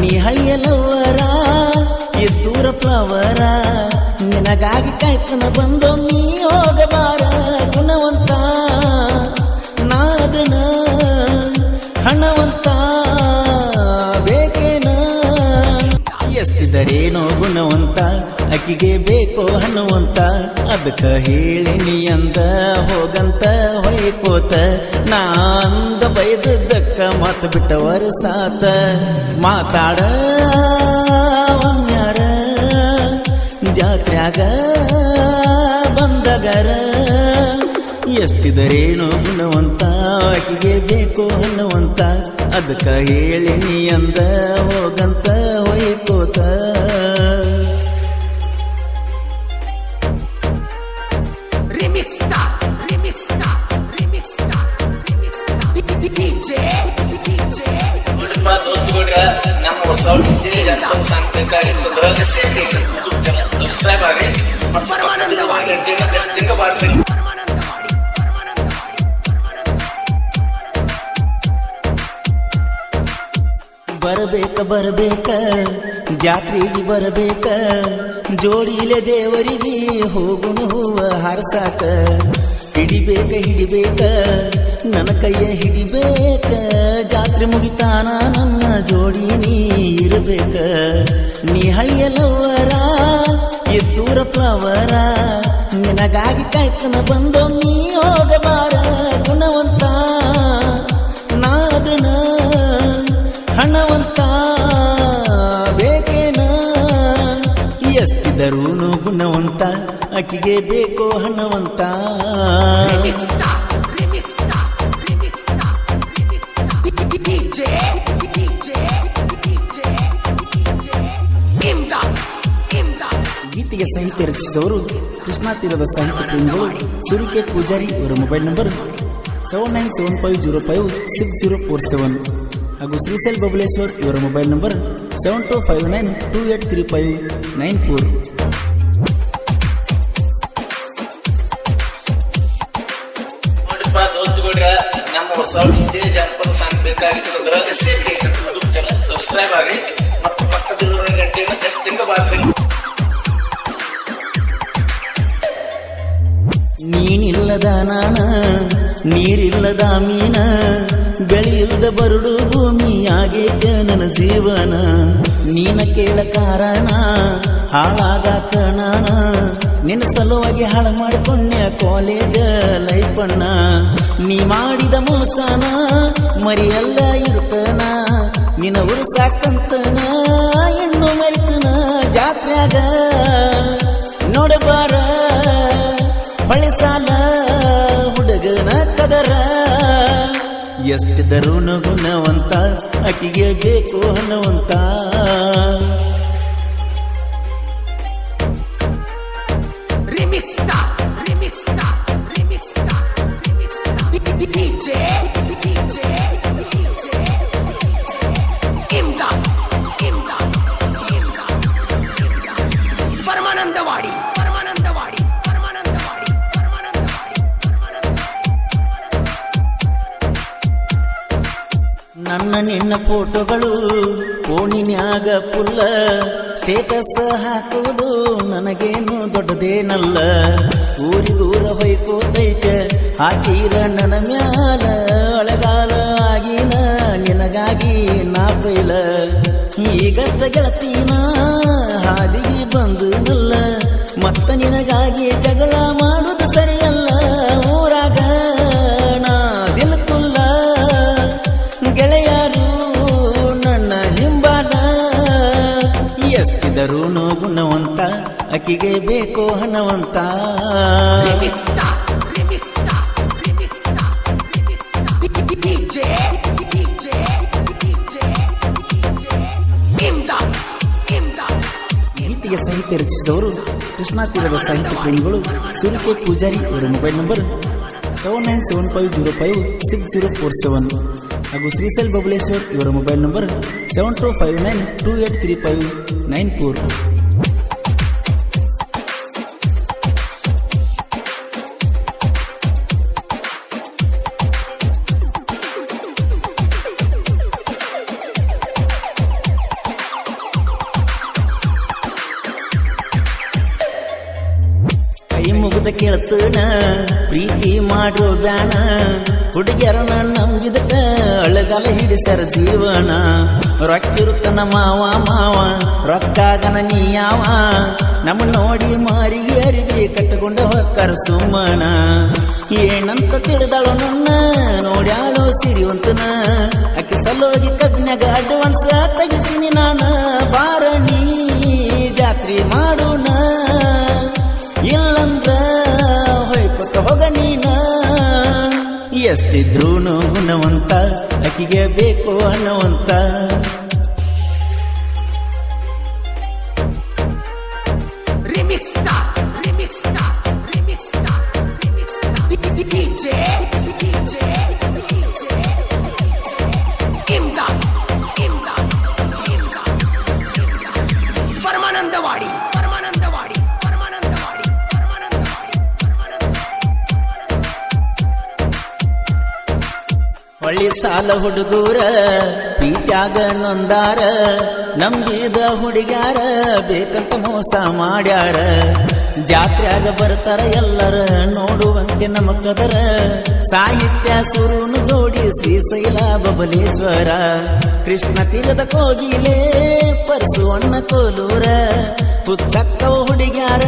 ನೀ ಈ ದೂರ ಪ್ಲವರ, ನಿನಗಾಗಿ ಕಾಯ್ತನ ಬಂದು ನೀ ಹೋಗಬಾರ, ಗುಣವಂತ, ನಾದನ, ಹಣವಂತ, ಬೇಕೇನ? ಎಷ್ಟಿದರೇನೋ ಗುಣವಂತ ಅಕ್ಕಿಗೆ ಬೇಕೋ ಅನ್ನುವಂತ ಅದಕ್ಕ ಹೇಳಿನಿ ಅಂದ, ಹೋಗಂತ ಹೊಯ್ಕೋತ ನಾಂದ ಬೈದದ್ದಕ್ಕ ಮಾತು ಬಿಟ್ಟವರ ಸಾತ. ಮಾತಾಡ ಯಾರ ಜಾತ್ರ್ಯಾಗ ಬಂದಗರ. ಎಷ್ಟಿದರೇನು ಅನ್ನುವಂತ ಆಕಿಗೆ ಬೇಕು ಅನ್ನುವಂತ ಅದಕ್ಕ ಹೇಳಿನಿ ಅಂದ, ಹೋಗಂತ ಡಿಜೆ ಜನಪದ ಸಾಂಗ್ ಬೇಕಾಗಿರ್ತಂದ್ರ ಯೂಟ್ಯೂಬ್ ಚಾನಲ್ ಸಬ್ಸ್ಕ್ರೈಬ್ ಆಗಿ ಮತ್ತು ಪಕ್ಕದ ಗಂಟೆನ ಗರ್ಜಂಗ ಬಾರಿಸಿ ಪರಮಾನಂದವಾಡಿ ಪರಮಾನಂದವಾಡಿ ಬರಬೇಕ ಬರಬೇಕ ಜಾತ್ರೆಗೆ ಬರಬೇಕ ಜೋಡಿಲೆ ದೇವರಿಗೆ ಹೋಗುನು ಹೂವ ಹಾರಸಾಕ ಹಿಡಿಬೇಕ ಹಿಡಿಬೇಕ ನನ್ನ ಕೈಯ ಹಿಡಿಬೇಕ? ಜಾತ್ರೆ ಮುಗಿತಾನ ನನ್ನ ಜೋಡಿ ನೀ ನೀ ಹಳಿಯಲವರ ಎದ್ದೂರ ಪ್ಲವರ ನಿನಗಾಗಿ ಕಾಯ್ತನ ಬಂದೋ ನೀ ಹೋಗಬಾರ, ಗುಣವಂತ, ನಾದನ, ಹಣವಂತ, ಬೇಕೇನ? ಎಷ್ಟಿದರೂನು ಗುಣವಂತ, ಅಕ್ಕಿಗೆ ಬೇಕೋ ಹಣವಂತ? ಗೀತೆಗೆ ಸಾಹಿತ್ಯ ರಚಿಸಿದವರು ಕೃಷ್ಣಾ ತೀರದ ಸಾಹಿತ್ಯ ಪ್ರೇಮಿಗಳು ಸುರಿಕೆ ಪೂಜಾರಿ ಇವರ mobile number seven nine seven five zero five six zero four seven ಹಾಗೂ ಶ್ರೀಶೈಲ್ ಬಬಲೇಶ್ವರ್ ಇವರ mobile number seven two five nine two eight three five nine four ನಮ್ಮ ಹೊಸ ಡಿಜೆ ಜನಪದ ಸಾಂಗ್ ಬೇಕಾಗಿರ್ತಂದ್ರ ಯೂಟ್ಯೂಬ್ ಚಾನಲ್ ಸಬ್ಸ್ಕ್ರೈಬ್ ಆಗಿ ಮತ್ತು ಪಕ್ಕದಲ್ಲಿರೋ ಗಂಟೆನ ಗರ್ಜಂಗ ಬಾರಿಸಿ ನೀನಿಲ್ಲದ ನಾನ ನೀರಿಲ್ಲದ ಮೀನ ಬೆಳೆಯಿಲ್ಲದ ಬರುಡು ಭೂಮಿ ಆಗೇತ ನನ್ನ ಜೀವನ. ನೀನ ಕೇಳ ಕಾರಣ ಹಾಳಾಗಾಕ ನಾನ ನಿನ್ನ ಸಲುವಾಗಿ ಹಾಳು ಮಾಡಿಕೊಂಡೆ ಕಾಲೇಜ ಲೈಫಣ್ಣ ನೀ ಮಾಡಿದ ಮೋಸನ ಮರಿಯಲ್ಲ ಇರ್ತನ. ನಿನ್ನ ಉರ್ಸಾಕಂತನ ಹೆಣ್ಣು ಮರಿತನ ಜಾತ್ರೆಗ ನೋಡಬಾರ ಎಷ್ಟಿದ್ದರೂ ಗುಣವಂತ ಅಕ್ಕಿಗೆ ಬೇಕು ಹಣವಂತ. ನನ್ನ ನಿನ್ನ ಫೋಟೋಗಳು ಫೋನಿನ್ಯಾಗ ಪುಲ್ಲ. ಸ್ಟೇಟಸ್ ಹಾಕುವುದು ನನಗೇನು ದೊಡ್ಡದೇನಲ್ಲ. ಊರಿಗೂರ ಹೊಯ್ಕೋತೈತೆ, ಹಾಕೀರ ನನ್ನ ಮ್ಯಾಲ. ಒಳಗಾಲ ಆಗಿನ ನಿನಗಾಗಿ ನಾ ಬೈಲ. ಈಗಷ್ಟ ಗೆಳತೀನ? DJ. ಬೇಕೋ ಹಣವಂತ ಸಾಹಿತ್ಯ ರಚಿಸಿದವರು ಕೃಷ್ಣಾ ತೀರದ ಸಾಹಿತ್ಯ ಪ್ರೇಮಿಗಳು ಸೂರಿಕೆ ಪೂಜಾರಿ ಅವರ mobile number seven nine seven five zero five six zero four seven ಹಾಗೂ ಶ್ರೀಸೈಲ್ ಬಬಲೇಶ್ವರ್ ಇವರ mobile number seven two five nine two eight three five nine four ಹೇಳಿದ ಕೇಳ್ತನ, ಪ್ರೀತಿ ಮಾಡೋ ಬ್ಯಾಣ ಹುಡುಗ್ಯಾರನ ನಂಬಿದಕ್ಕ ಅಳಗಾಲ ಹಿಡಿಸ್ಯಾರ ಜೀವನ. ರೊಕ್ಕಿರುತ್ತನ ಮಾವ ಮಾವ, ರೊಕ್ಕಾಗನ ನೀ ಯಾವ. ನಮ್ಮ ನೋಡಿ ಮಾರಿಗೆ ಅರಿವಿ ಕಟ್ಟಕೊಂಡು ಹೊಕ್ಕರ ಸುಮ್ಮನ. ಏನಂತ ತಿಳಿದಾಳು ನನ್ನ, ನೋಡ್ಯಾಳು ಸಿರಿವಂತನ. ಅಕ್ಕಿ ಸಲೋಗಿ ಕಬ್ಬಿನಾಗ ಅಡ್ವಾನ್ಸ್ ತೆಗಿಸಿನಿ ನಾನು. ಬಾರ ನೀ ಜಾತ್ರೆ ಮಾಡೋಣ. ಎಷ್ಟಿದ್ರೂನು ಗುಣವಂತ ಅಕ್ಕಿಗೆ ಬೇಕು ಅನ್ನುವಂತ. ಹೊಳ್ಳಿ ಸಾಲ ಹುಡುಗೂರ, ಪ್ರೀತ್ಯಾಗ ನೊಂದಾರ, ನಂಬಿದ ಹುಡುಗ್ಯಾರ, ಬೇಕಂತ ಮೋಸ ಮಾಡ್ಯಾರ. ಜಾತ್ರೆಯಾಗ ಬರ್ತಾರ ಎಲ್ಲರ ನೋಡುವಂತೆ ನಮ್ಮ ಕದರ. ಸಾಹಿತ್ಯ ಸುರುನು ಜೋಡಿ ಶ್ರೀಶೈಲ ಬಬಲೇಶ್ವರ. ಕೃಷ್ಣ ತೀರದ ಕೋಗಿಲೆ ಪರಸು ಅಣ್ಣ ಕೋಲೂರ. ಹುಚ್ಚಕ್ಕವ ಹುಡುಗ್ಯಾರ